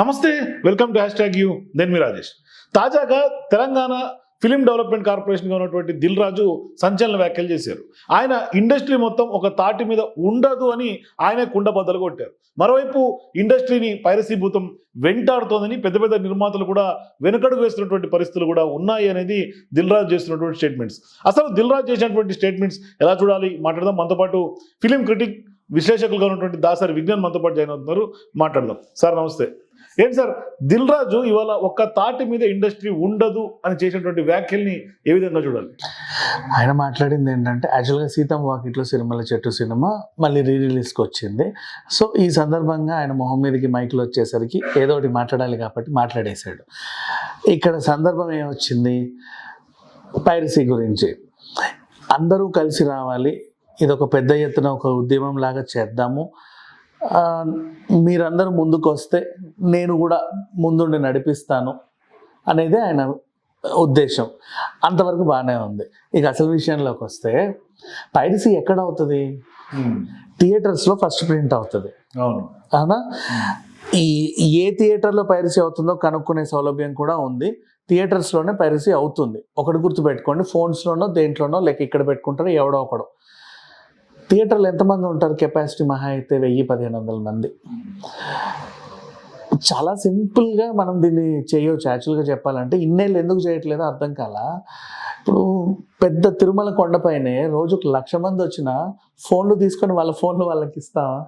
నమస్తే welcome to hash tag you then me Rajesh. తాజాగా Telangana film development కార్పొరేషన్గా ఉన్నటువంటి దిల్ రాజు సంచలన వ్యాఖ్యలు చేశారు. ఆయన ఇండస్ట్రీ మొత్తం ఒక తాటి మీద ఉండదు అని ఆయనే కుండబద్దలు కొట్టారు. మరోవైపు ఇండస్ట్రీని పైరసీ భూతం వెంటాడుతోందని పెద్ద పెద్ద నిర్మాతలు కూడా వెనుకడుగు వేస్తున్నటువంటి పరిస్థితులు కూడా ఉన్నాయి అనేది దిల్ రాజు చేస్తున్నటువంటి స్టేట్మెంట్స్ అసలు దిల్ రాజు చేసినటువంటి స్టేట్మెంట్స్ ఎలా చూడాలి? మాట్లాడదాం. మనతో పాటు ఫిలిం క్రిటిక్ విశ్లేషకులుగా ఉన్నటువంటి దాసరి విజ్ఞాన్ మనతో పాటు జాయిన్ అవుతున్నారు. మాట్లాడదాం. సార్ నమస్తే. ఏంటి సార్? దిల్ రాజు ఇవాళ ఒక్క తాటి మీద ఇండస్ట్రీ ఉండదు అని చేసినటువంటి వ్యాఖ్యల్ని ఏ విధంగా చూడాలి? ఆయన మాట్లాడింది ఏంటంటే యాక్చువల్గా సీతమ్మ వాకిట్లో సినిమాల చెట్టు సినిమా మళ్ళీ రీ రిలీజ్కి వచ్చింది. సో ఈ సందర్భంగా ఆయన మొహం మీదకి మైకులు వచ్చేసరికి ఏదో ఒకటి మాట్లాడాలి కాబట్టి మాట్లాడేశాడు. ఇక్కడ సందర్భం ఏమొచ్చింది? పైరసీ గురించి. అందరూ కలిసి రావాలి. ఇది ఒక పెద్ద ఎత్తున ఒక ఉద్యమం లాగా చేద్దాము. మీరందరూ ముందుకు వస్తే నేను కూడా ముందుండి నడిపిస్తాను అనేది ఆయన ఉద్దేశం. అంతవరకు బాగానే ఉంది. ఇక అసలు విషయంలోకి వస్తే పైరసీ ఎక్కడ అవుతుంది థియేటర్స్లో ఫస్ట్ ప్రింట్ అవుతుంది. అవును. అవునా? ఈ ఏ థియేటర్లో పైరసీ అవుతుందో కనుక్కునే సౌలభ్యం కూడా ఉంది. థియేటర్స్లోనే పైరసీ అవుతుంది. ఒకటి గుర్తుపెట్టుకోండి ఫోన్స్లోనో దేంట్లోనో లేక ఇక్కడ పెట్టుకుంటారో ఎవడో ఒకడు. థియేటర్లో ఎంతమంది ఉంటారు? కెపాసిటీ మహా అయితే వెయ్యి పదిహేను వందల మంది. చాలా సింపుల్గా మనం దీన్ని చేయవచ్చు యాక్చువల్గా చెప్పాలంటే ఇన్నేళ్ళు ఎందుకు చేయట్లేదో అర్థం కాల. ఇప్పుడు పెద్ద తిరుమల కొండపైనే రోజుకు లక్ష మంది వచ్చినా ఫోన్లు తీసుకొని వాళ్ళ ఫోన్లు వాళ్ళకి ఇస్తావా?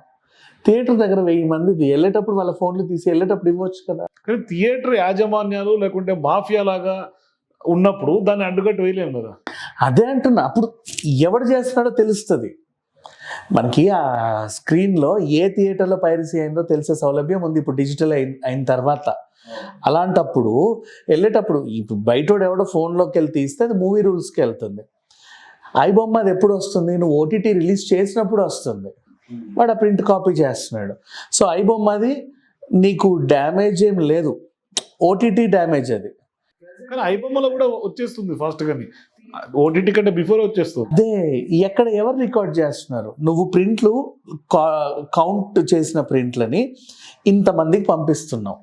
థియేటర్ దగ్గర వెయ్యి మంది వెళ్ళేటప్పుడు వాళ్ళ ఫోన్లు తీసి వెళ్ళేటప్పుడు ఇవ్వచ్చు కదా. కానీ థియేటర్ యాజమాన్యాలు లేకుంటే మాఫియా లాగా ఉన్నప్పుడు దాన్ని అడ్డుకట్టు వేయలేము కదా. అదే అంటున్నా. అప్పుడు ఎవడు చేస్తున్నాడో తెలుస్తుంది. మనకి ఆ స్క్రీన్లో ఏ థియేటర్లో పైరసీ అయిందో తెలిసే సౌలభ్యం ఉంది ఇప్పుడు డిజిటల్ అయిన అయిన తర్వాత. అలాంటప్పుడు వెళ్ళేటప్పుడు ఇప్పుడు బయటోడు ఎవడో ఫోన్లోకి వెళ్ళి తీస్తే అది మూవీ రూల్స్కి వెళ్తుంది ఐ బొమ్మ అది ఎప్పుడు వస్తుంది? నువ్వు ఓటీటీ రిలీజ్ చేసినప్పుడు వస్తుంది. వాడు ఆ ప్రింట్ కాపీ చేస్తున్నాడు. సో ఐ బొమ్మ అది నీకు డ్యామేజ్ ఏం లేదు. ఓటీటీ డ్యామేజ్ అది. కానీ ఐబొమ్మలో కూడా వచ్చేస్తుంది ఫాస్ట్ గాని. ఓటీటీ కంటే బిఫోర్ వచ్చేస్తుంది. అదే ఎక్కడ ఎవరు రికార్డ్ చేస్తున్నారు? నువ్వు ప్రింట్లు కౌంట్ చేసిన ప్రింట్లని ఇంతమందికి పంపిస్తున్నావు.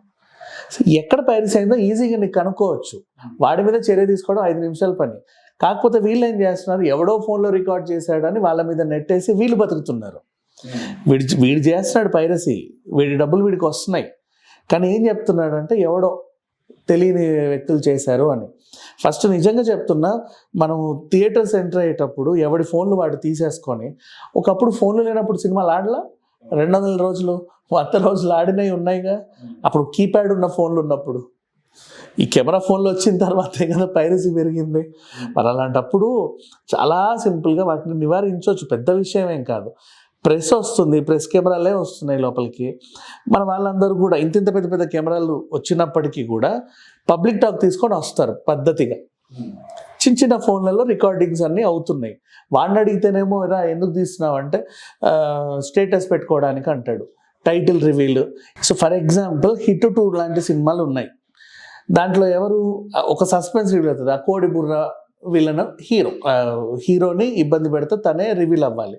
ఎక్కడ పైరసీ అయిందో ఈజీగా నీకు కనుక్కోవచ్చు. వాడి మీద చర్య తీసుకోవడం ఐదు నిమిషాల పని. కాకపోతే వీళ్ళు ఏం చేస్తున్నారు? ఎవడో ఫోన్లో రికార్డ్ చేశాడని వాళ్ళ మీద నెట్టేసి వీళ్ళు బతుకుతున్నారు. వీడి వీడు చేస్తున్నాడు పైరసీ. వీడి డబ్బులు వీడికి వస్తున్నాయి. కానీ ఏం చెప్తున్నాడంటే ఎవడో తెలియని వ్యక్తులు చేశారు అని. ఫస్ట్ నిజంగా చెప్తున్నా మనం థియేటర్స్ ఎంటర్ అయ్యేటప్పుడు ఎవడి ఫోన్లు వాడు తీసేసుకొని ఒకప్పుడు ఫోన్లు లేనప్పుడు సినిమాలు ఆడలా? రెండు వందల రోజులు వంద రోజులు ఆడినవి ఉన్నాయిగా? అప్పుడు కీప్యాడ్ ఉన్న ఫోన్లు ఉన్నప్పుడు. ఈ కెమెరా ఫోన్లు వచ్చిన తర్వాతే కదా పైరసీ పెరిగింది. మరి అలాంటప్పుడు చాలా సింపుల్గా వాటిని నివారించవచ్చు పెద్ద విషయం ఏం కాదు. ప్రెస్ వస్తుంది ప్రెస్ కెమెరాలే వస్తున్నాయి లోపలికి. మన వాళ్ళందరూ కూడా ఇంత ఇంత పెద్ద పెద్ద కెమెరాలు వచ్చినప్పటికీ కూడా పబ్లిక్ టాక్ తీసుకొని వస్తారు పద్ధతిగా. చిన్న చిన్న ఫోన్లలో రికార్డింగ్స్ అన్నీ అవుతున్నాయి. వాడిని అడిగితేనేమో రా ఎందుకు తీస్తున్నావు? అంటే స్టేటస్ పెట్టుకోవడానికి అంటాడు. Title reveal. So for example hit two లాంటి సినిమాలు ఉన్నాయి. దాంట్లో ఎవరు ఒక సస్పెన్స్ రివీల్ అవుతుంది. ఆ కోడి బుర్ర విలన్ హీరో. హీరోని ఇబ్బంది పెడితే తనే రివీల్ అవ్వాలి.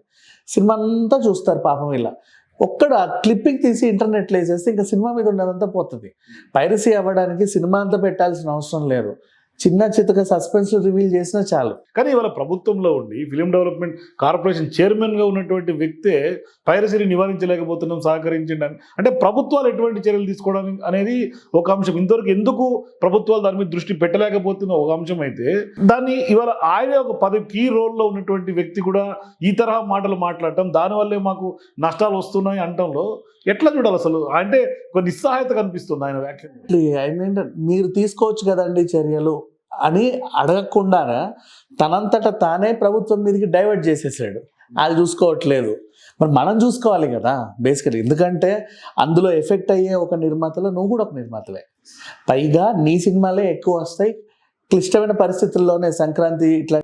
సినిమా అంతా చూస్తారు పాపం ఇలా. ఒక్కడ ఆ క్లిప్పింగ్ తీసి ఇంటర్నెట్లో వేసేస్తే ఇంకా సినిమా మీద ఉన్నదంతా పోతుంది. పైరసీ అవ్వడానికి సినిమా అంతా పెట్టాల్సిన అవసరం లేదు. చిన్న చితక సస్పెన్స్ రివీల్ చేసినా చాలు. కానీ ఇవాళ ప్రభుత్వంలో ఉండి ఫిలిం డెవలప్మెంట్ కార్పొరేషన్ చైర్మన్గా ఉన్నటువంటి వ్యక్తే పైరసీని నివారించలేకపోతున్నాం సహకరించండి అంటే ప్రభుత్వాలు ఎటువంటి చర్యలు తీసుకోవడం అనేది ఒక అంశం. ఇంతవరకు ఎందుకు ప్రభుత్వాలు దాని మీద దృష్టి పెట్టలేకపోతున్న ఒక అంశం అయితే దాన్ని ఇవాళ ఆయన ఒక పది కీ రోల్లో ఉన్నటువంటి వ్యక్తి కూడా ఈ తరహా మాటలు మాట్లాడటం దానివల్లే మాకు నష్టాలు వస్తున్నాయి అంటంలో ఎట్లా చూడాలి అసలు? అంటే ఒక నిస్సహాయత కనిపిస్తుంది ఆయన వ్యాఖ్య ఏంటంటే మీరు తీసుకోవచ్చు కదండి చర్యలు. అని అడగకుండా తనంతట తానే ప్రభుత్వం మీదకి డైవర్ట్ చేసేసాడు. అది చూసుకోవట్లేదు. మరి మనం చూసుకోవాలి కదా బేసికలీ ఎందుకంటే అందులో ఎఫెక్ట్ అయ్యే ఒక నిర్మాతలో నువ్వు కూడా ఒక నిర్మాతవే. పైగా నీ సినిమాలే ఎక్కువ వస్తాయి. క్లిష్టమైన పరిస్థితుల్లోనే సంక్రాంతి ఇట్లా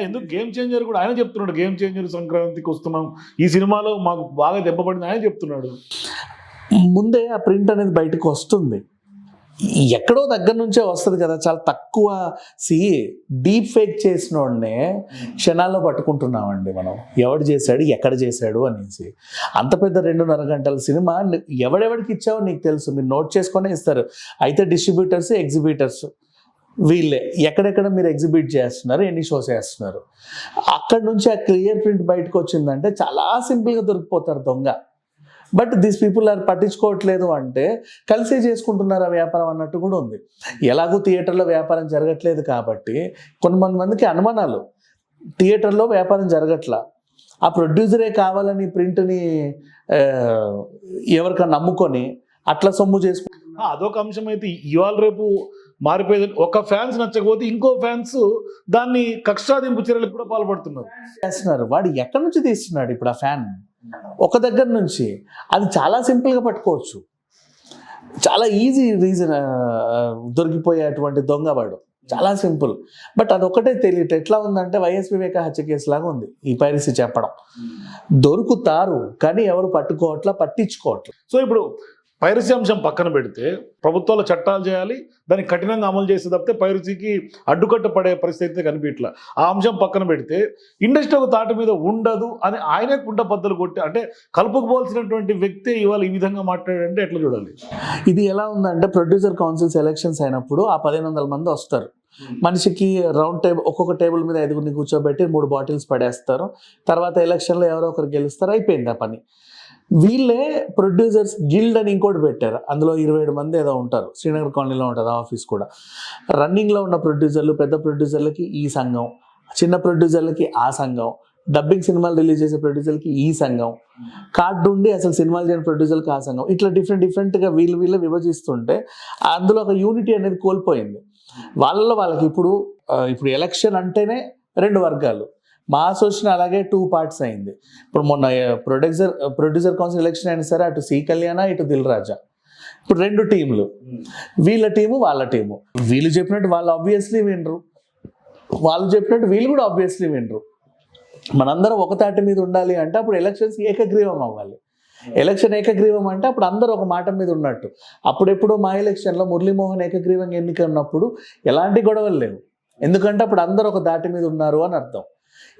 ఎందుకు? గేమ్ చేంజర్ కూడా ఆయన చెప్తున్నాడు. గేమ్ చేంజర్ సంక్రాంతికి వస్తున్నాం. ఈ సినిమాలో మాకు బాగా దెబ్బపడింది ఆయన చెప్తున్నాడు. ముందే ఆ ప్రింట్ అనేది బయటకు వస్తుంది. ఎక్కడో దగ్గర నుంచే వస్తుంది కదా చాలా తక్కువ సి డీప్ ఫేక్ చేసినోడనే క్షణాల్లో పట్టుకుంటున్నామండి మనం. ఎవడు చేశాడు ఎక్కడ చేశాడు అనేసి. అంత పెద్ద రెండున్నర గంటల సినిమా ఎవడెవడికి ఇచ్చావో నీకు తెలుసు మీరు నోట్ చేసుకునే ఇస్తారు. అయితే డిస్ట్రిబ్యూటర్స్ ఎగ్జిబిటర్స్ వీళ్ళే. ఎక్కడెక్కడ మీరు ఎగ్జిబిట్ చేస్తున్నారు ఎన్ని షోస్ చేస్తున్నారు. అక్కడ నుంచి ఆ క్లియర్ ప్రింట్ బయటకు వచ్చిందంటే చాలా సింపుల్గా దొరికిపోతారు దొంగ. బట్ దీస్ పీపుల్ ఆర్ పట్టించుకోవట్లేదు అంటే కలిసే చేసుకుంటున్నారు ఆ వ్యాపారం అన్నట్టు కూడా ఉంది. ఎలాగో థియేటర్లో వ్యాపారం జరగట్లేదు కాబట్టి కొంతమంది మందికి అనుమానాలు. థియేటర్లో వ్యాపారం జరగట్లా. ఆ ప్రొడ్యూసరే కావాలని ప్రింట్ని ఎవరికైనా నమ్ముకొని అట్లా సొమ్ము చేసుకుంటున్నారు అదొక అంశం అయితే ఇవాళ రేపు మారిపోయేది. ఒక ఫ్యాన్స్ నచ్చకపోతే ఇంకో ఫ్యాన్స్ దాన్ని కక్షాదింపు చర్యలకు కూడా పాల్పడుతున్నారు. చేస్తున్నారు. వాడు ఎక్కడి నుంచి తీస్తున్నాడు ఇప్పుడు ఆ ఫ్యాన్? ఒక దగ్గర నుంచి. అది చాలా సింపుల్గా పట్టుకోవచ్చు. చాలా ఈజీ రీజన్ దొరికిపోయేటువంటి దొంగ వాడు. చాలా సింపుల్. బట్ అదొకటే తెలియదు ఎట్లా ఉందంటే వైఎస్ వివేక హత్య కేసు లాగా ఉంది ఈ పైరసీ చెప్పడం. దొరుకుతారు కానీ ఎవరు పట్టుకోవట్లా పట్టించుకోవట్లా. సో ఇప్పుడు పైరసీ అంశం పక్కన పెడితే ప్రభుత్వాలు చట్టాలు చేయాలి దాన్ని కఠినంగా అమలు చేస్తే తప్పితే పైరసీకి అడ్డుకట్ట పడే పరిస్థితి అయితే కనిపించట్లా. ఆ అంశం పక్కన పెడితే ఇండస్ట్రీ ఒక తాటి మీద ఉండదు అని ఆయనే కుంట బద్దలు కొట్టి అంటే కలుపుకుపోవాల్సినటువంటి వ్యక్తి ఇవాళ ఈ విధంగా మాట్లాడంటే ఎట్లా చూడాలి? ఇది ఎలా ఉందంటే ప్రొడ్యూసర్ కౌన్సిల్స్ ఎలక్షన్స్ అయినప్పుడు ఆ పదిహేను వందల మంది వస్తారు. మనిషికి రౌండ్ టేబుల్ ఒక్కొక్క టేబుల్ మీద ఐదుగురిని కూర్చోబెట్టి మూడు బాటిల్స్ పడేస్తారు. తర్వాత ఎలక్షన్లో ఎవరో ఒకరు గెలుస్తారు అయిపోయింది ఆ పని. వీళ్ళే ప్రొడ్యూసర్స్ గిల్డ్ అని ఇంకోటి పెట్టారు. అందులో ఇరవై ఏడు మంది ఏదో ఉంటారు. శ్రీనగర్ కాలనీలో ఉంటుంది ఆఫీస్ కూడా. రన్నింగ్లో ఉన్న ప్రొడ్యూసర్లు పెద్ద ప్రొడ్యూసర్లకి ఈ సంఘం చిన్న ప్రొడ్యూసర్లకి ఆ సంఘం డబ్బింగ్ సినిమాలు రిలీజ్ చేసే ప్రొడ్యూసర్లకి ఈ సంఘం కార్డు ఉండి అసలు సినిమాలు చేయని ప్రొడ్యూసర్కి ఆ సంఘం. ఇట్లా డిఫరెంట్ డిఫరెంట్గా వీళ్ళు వీళ్ళు విభజిస్తుంటే అందులో ఒక యూనిటీ అనేది కోల్పోయింది. వాళ్ళలో వాళ్ళకి ఇప్పుడు ఇప్పుడు ఎలక్షన్ అంటేనే రెండు వర్గాలు. మా అసోసియేషన్ అలాగే టూ పార్ట్స్ అయింది. ఇప్పుడు మొన్న ప్రొడ్యూసర్ ప్రొడ్యూసర్ కౌన్సిల్ ఎలక్షన్ అయినా సరే అటు సి కళ్యాణ ఇటు దిల్ రాజా. ఇప్పుడు రెండు టీంలు వీళ్ళ టీము వాళ్ళ టీము. వీళ్ళు చెప్పినట్టు వాళ్ళు ఆబ్వియస్లీ వినరు. వాళ్ళు చెప్పినట్టు వీళ్ళు కూడా ఆబ్వియస్లీ వినరు. మనందరం ఒక తాటి మీద ఉండాలి అంటే అప్పుడు ఎలక్షన్స్ ఏకగ్రీవం అవ్వాలి. ఎలక్షన్ ఏకగ్రీవం అంటే అప్పుడు అందరూ ఒక మాట మీద ఉన్నట్టు. అప్పుడెప్పుడు మా ఎలక్షన్లో మురళీమోహన్ ఏకగ్రీవంగా ఎన్నిక ఉన్నప్పుడు ఎలాంటి గొడవలు లేవు. ఎందుకంటే అప్పుడు అందరూ ఒక దాటి మీద ఉన్నారు అని అర్థం.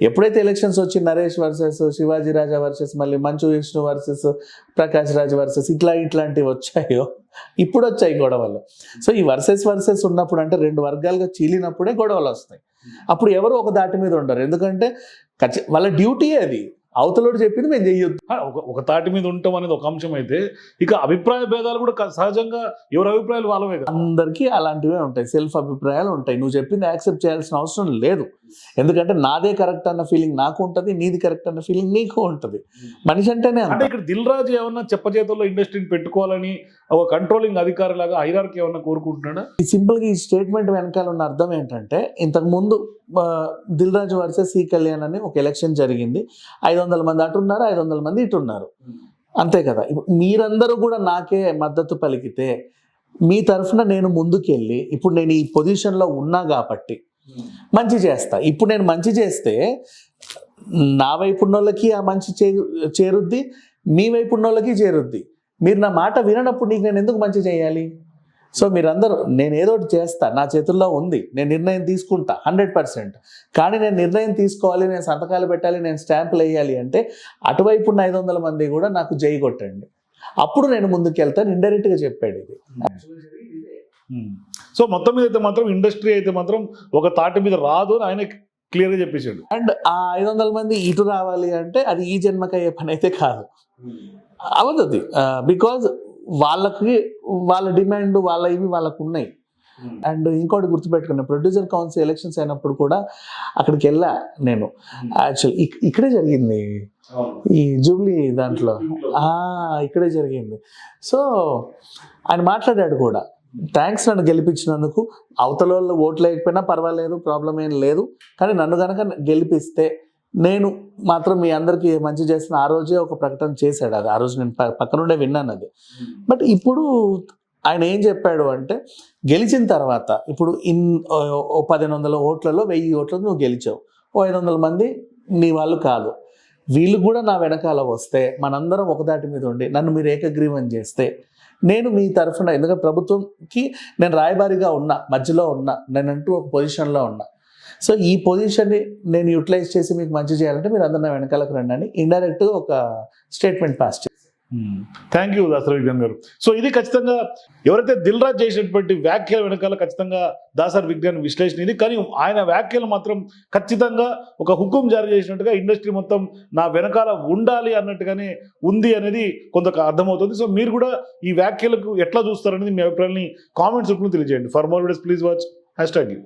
ఎప్పుడైతే ఎలక్షన్స్ వచ్చి నరేష్ వర్సెస్ శివాజీ రాజా వర్సెస్ మళ్ళీ మంచు విష్ణు వర్సెస్ ప్రకాష్ రాజ్ వర్సెస్ ఇట్లా ఇట్లాంటివి వచ్చాయో ఇప్పుడు వచ్చాయి గొడవలు. సో ఈ వర్సెస్ వర్సెస్ ఉన్నప్పుడు అంటే రెండు వర్గాలుగా చీలినప్పుడే గొడవలు వస్తాయి. అప్పుడు ఎవరు ఒక దాటి మీద ఉండరు. ఎందుకంటే ఖచ్చి- వాళ్ళ డ్యూటీ అది. అవతలోడు చెప్పింది మేము చెయ్యొద్దు. ఒక తాటి మీద ఉండటం అనేది ఒక అంశం అయితే ఇక అభిప్రాయ భేదాలు కూడా సహజంగా ఎవరి అభిప్రాయాలు వాళ్ళవే అందరికీ అలాంటివే ఉంటాయి. సెల్ఫ్ అభిప్రాయాలు ఉంటాయి. నువ్వు చెప్పింది యాక్సెప్ట్ చేయాల్సిన అవసరం లేదు. ఎందుకంటే నాదే కరెక్ట్ అన్న ఫీలింగ్ నాకు ఉంటుంది నీది కరెక్ట్ అన్న ఫీలింగ్ నీకు ఉంటుంది. మనిషి అంటేనే అంటే అంత. ఇక్కడ దిల్ రాజు ఏమన్నా చెప్పచేతుల్లో ఇండస్ట్రీని పెట్టుకోవాలని ఒక కంట్రోలింగ్ అధికారి లాగా ఐరార్కి ఏమన్నా కోరుకుంటున్నాడా? ఈ సింపుల్గా ఈ స్టేట్మెంట్ వెనకాల ఉన్న అర్థం ఏంటంటే ఇంతకు ముందు దిల్ రాజు వర్సెస్ సి కళ్యాణ్ అని ఒక ఎలక్షన్ జరిగింది. ఐదు వందల మంది అటున్నారు ఐదు వందల మంది ఇటున్నారు అంతే కదా. ఇప్పుడు మీరందరూ కూడా నాకే మద్దతు పలికితే మీ తరఫున నేను ముందుకెళ్ళి ఇప్పుడు నేను ఈ పొజిషన్లో ఉన్నా కాబట్టి మంచి చేస్తా. ఇప్పుడు నేను మంచి చేస్తే నా వైపు ఉన్నోళ్ళకి ఆ మంచి చే చేరుద్ది మీ వైపు ఉన్నోళ్ళకి చేరుద్ది. మీరు నా మాట విననప్పుడు నీకు నేను ఎందుకు మంచి చేయాలి? సో మీరందరూ నేను ఏదో ఒకటి చేస్తా నా చేతుల్లో ఉంది నేను నిర్ణయం తీసుకుంటా హండ్రెడ్ పర్సెంట్. కానీ నేను నిర్ణయం తీసుకోవాలి నేను సంతకాలు పెట్టాలి నేను స్టాంపులు వేయాలి అంటే అటువైపు ఉన్న ఐదు వందల మంది కూడా నాకు జై కొట్టండి. అప్పుడు నేను ముందుకు వెళ్తాను ఇండైరెక్ట్గా చెప్పాడు ఇది. సో మొత్తం మీద అయితే మాత్రం ఇండస్ట్రీ అయితే మాత్రం ఒక తాటి మీద రాదు అని ఆయన క్లియర్గా చెప్పేశాడు. అండ్ ఆ ఐదు వందల మంది ఇటు రావాలి అంటే అది ఈ జన్మకి అయ్యే పని అయితే కాదు. అవదు అది బికాజ్ వాళ్ళకి వాళ్ళ డిమాండ్ వాళ్ళ ఇవి వాళ్ళకు ఉన్నాయి అండ్ ఇంకోటి గుర్తుపెట్టుకున్నా ప్రొడ్యూసర్ కౌన్సిల్ ఎలక్షన్స్ అయినప్పుడు కూడా అక్కడికి వెళ్ళా నేను. యాక్చువల్ ఇక్కడే జరిగింది. ఈ జూబ్లీ దాంట్లో. ఆ, ఇక్కడే జరిగింది. సో ఆయన మాట్లాడాడు కూడా. థ్యాంక్స్ నన్ను గెలిపించినందుకు. అవతల వాళ్ళు ఓట్లు లేకపోయినా పర్వాలేదు ప్రాబ్లం ఏం లేదు. కానీ నన్ను కనుక గెలిపిస్తే నేను మాత్రం మీ అందరికీ మంచి చేసిన ఆ రోజే ఒక ప్రకటన చేశాడు అది. ఆ రోజు నేను పక్కనుండే విన్నాను అది. బట్ ఇప్పుడు ఆయన ఏం చెప్పాడు అంటే గెలిచిన తర్వాత ఇప్పుడు ఇన్ ఓ- పదిహేను వందల ఓట్లలో వెయ్యి ఓట్లను నువ్వు గెలిచావు. ఓ ఐదు వందల మంది నీ వాళ్ళు కాదు. వీళ్ళు కూడా నా వెనకాల వస్తే మనందరం ఒకదాటి మీద ఉండి నన్ను మీరు ఏకగ్రీవం చేస్తే నేను మీ తరఫున ఎందుకంటే ప్రభుత్వంకి నేను రాయబారిగా ఉన్నా మధ్యలో ఉన్నా నేనంటూ ఒక పొజిషన్లో ఉన్నా సో ఈ పొజిషన్ని నేను యూటిలైజ్ చేసి మీకు మంచి చేయాలంటే మీరు అందరు నా వెనకాలకు రండి అని ఇండైరెక్ట్గా ఒక స్టేట్మెంట్ పాస్ చేసి. Hmm. Thank you Dasari Vignan గారు. సో ఇది ఖచ్చితంగా ఎవరైతే దిల్ రాజ్ చేసినటువంటి వ్యాఖ్యల వెనకాల ఖచ్చితంగా దాసరి విజ్ఞాన్ విశ్లేషణ ఇది. కానీ ఆయన వ్యాఖ్యలు మాత్రం ఖచ్చితంగా ఒక హుకుం జారీ చేసినట్టుగా ఇండస్ట్రీ మొత్తం నా వెనకాల ఉండాలి అన్నట్టుగానే ఉంది అనేది కొంత అర్థమవుతుంది. సో మీరు కూడా ఈ వ్యాఖ్యలకు ఎట్లా చూస్తారనేది మీ అభిప్రాయాన్ని కామెంట్స్ రూపంలో తెలియజేయండి. For more videos please watch hash tag you